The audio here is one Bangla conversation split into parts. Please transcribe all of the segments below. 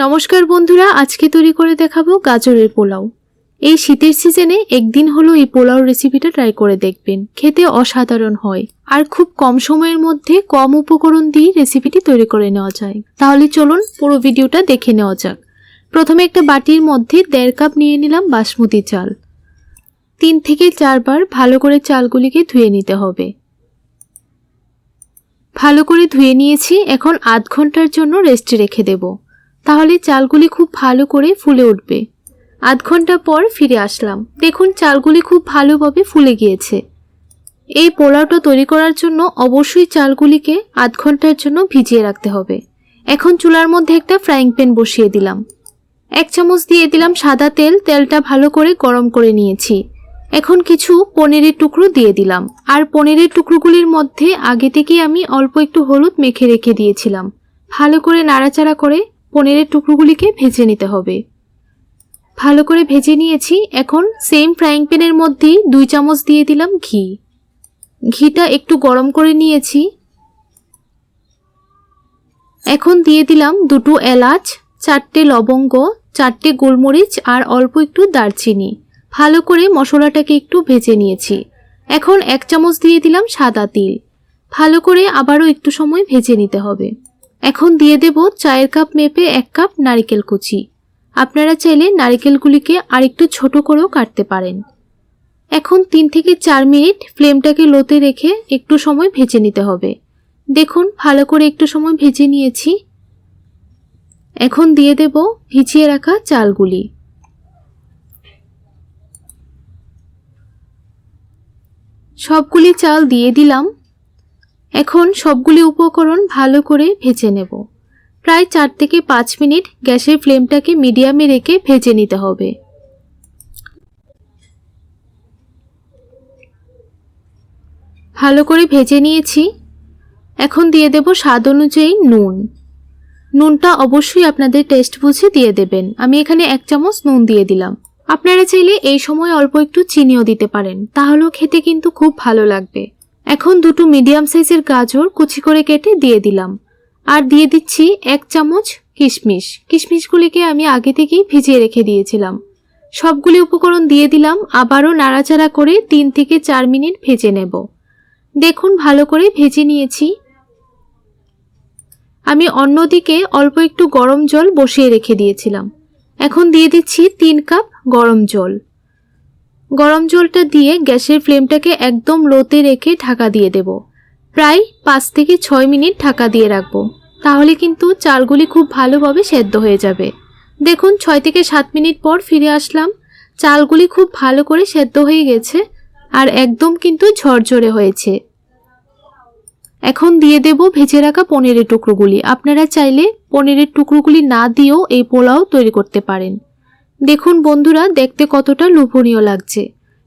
নমস্কার বন্ধুরা, আজকে তৈরি করে দেখাবো গাজরের পোলাও। এই শীতের সিজনে একদিন হলো এই পোলাও রেসিপিটা ট্রাই করে দেখবেন। খেতে অসাধারণ হয়। আর খুব কম সময়ের মধ্যে কম উপকরণ দিয়ে রেসিপিটি তৈরি করে নেওয়া যায়। তাহলে চলুন পুরো ভিডিওটা দেখে নেওয়া যাক। প্রথমে একটা বাটির মধ্যে দেড় কাপ নিয়ে নিলাম বাসমতি চাল। তিন থেকে চারবার ভালো করে চালগুলিকে ধুয়ে নিতে হবে। ভালো করে ধুয়ে নিয়েছি, এখন আধ ঘণ্টার জন্য রেস্টে রেখে দেব। তাহলে চালগুলি খুব ভালো করে ফুলে উঠবে। আধ ঘণ্টা পর ফিরে আসলাম। দেখুন, চালগুলি খুব ভালোভাবে ফুলে গিয়েছে। এই পোলাওটা তৈরি করার জন্য অবশ্যই চালগুলিকে আধ ঘণ্টার জন্য ভিজিয়ে রাখতে হবে। এখন চুলার মধ্যে একটা ফ্রাইং প্যান বসিয়ে দিলাম। এক চামচ দিয়ে দিলাম সাদা তেল, তেলটা ভালো করে গরম করে নিয়েছি। এখন কিছু পনিরের টুকরো দিয়ে দিলাম। আর পনিরের টুকরোগুলির মধ্যে আগে থেকেই আমি অল্প একটু হলুদ মেখে রেখে দিয়েছিলাম। ভালো করে নাড়াচাড়া করে পনিরের টুকরোগুলিকে ভেজে নিতে হবে। ভালো করে ভেজে নিয়েছি। এখন সেম ফ্রাইং প্যানের মধ্যেই দুই চামচ দিয়ে দিলাম ঘি। ঘিটা একটু গরম করে নিয়েছি। এখন দিয়ে দিলাম দুটো এলাচ, চারটে লবঙ্গ, চারটে গোলমরিচ আর অল্প একটু দারচিনি। ভালো করে মশলাটাকে একটু ভেজে নিয়েছি। এখন এক চামচ দিয়ে দিলাম সাদা তিল। ভালো করে আবারও একটু সময় ভেজে নিতে হবে। এখন দিয়ে দেব চায়ের কাপ মেপে এক কাপ নারিকেল কুচি। আপনারা চাইলে নারিকেলগুলিকে আরেকটু ছোট করেও কাটতে পারেন। এখন তিন থেকে চার মিনিট ফ্লেমটাকে লোতে রেখে একটু সময় ভেজে নিতে হবে। দেখুন, ভালো করে একটু সময় ভেজে নিয়েছি। এখন দিয়ে দেব ভিজিয়ে রাখা চালগুলি। সবগুলি চাল দিয়ে দিলাম। এখন সবগুলি উপকরণ ভালো করে ভেজে নেব। প্রায় চার থেকে পাঁচ মিনিট গ্যাসের ফ্লেমটাকে মিডিয়ামে রেখে ভেজে নিতে হবে। ভালো করে ভেজে নিয়েছি। এখন দিয়ে দেব স্বাদ অনুযায়ী নুন। নুনটা অবশ্যই আপনাদের টেস্ট বুঝে দিয়ে দেবেন। আমি এখানে এক চামচ নুন দিয়ে দিলাম। আপনারা চাইলে এই সময় অল্প একটু চিনিও দিতে পারেন। তাহলেও খেতে কিন্তু খুব ভালো লাগবে। এখন দুটো মিডিয়াম সাইজের গাজর কুচি করে কেটে দিয়ে দিলাম। আর দিয়ে দিচ্ছি এক চামচ কিশমিশ। কিশমিশগুলিকে আমি আগে থেকেই ভিজিয়ে রেখে দিয়েছিলাম। সবগুলি উপকরণ দিয়ে দিলাম, আবারও নাড়াচাড়া করে তিন থেকে চার মিনিট ভেজে নেব। দেখুন, ভালো করে ভেজে নিয়েছি। আমি অন্যদিকে অল্প একটু গরম জল বসিয়ে রেখে দিয়েছিলাম। এখন দিয়ে দিচ্ছি তিন কাপ গরম জল। গরম জলটা দিয়ে গ্যাসের ফ্লেমটাকে একদম লোতে রেখে ঢাকা দিয়ে দেব। প্রায় পাঁচ থেকে ছয় মিনিট ঢাকা দিয়ে রাখব। তাহলে কিন্তু চালগুলি খুব ভালোভাবে সেদ্ধ হয়ে যাবে। দেখুন, ছয় থেকে সাত মিনিট পর ফিরে আসলাম। চালগুলি খুব ভালো করে সেদ্ধ হয়ে গেছে আর একদম কিন্তু ঝরঝরে হয়েছে। এখন দিয়ে দেব ভেজে রাখা পনিরের টুকরোগুলি। আপনারা চাইলে পনিরের টুকরোগুলি না দিয়েও এই পোলাও তৈরি করতে পারেন। দেখুন বন্ধুরা, দেখতে কতটা লোভনীয় লাগছে।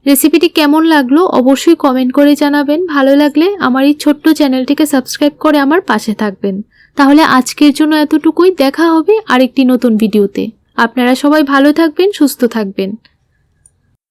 রেসিপিটি কেমন লাগল অবশ্যই কমেন্ট করে জানাবেন। ভালো লাগলে আমার এই ছোট্ট চ্যানেলটিকে সাবস্ক্রাইব করে আমার পাশে থাকবেন। তাহলে আজকের জন্য এতটুকুই। দেখা হবে আরেকটি নতুন ভিডিওতে। আপনারা সবাই ভালো থাকবেন, সুস্থ থাকবেন।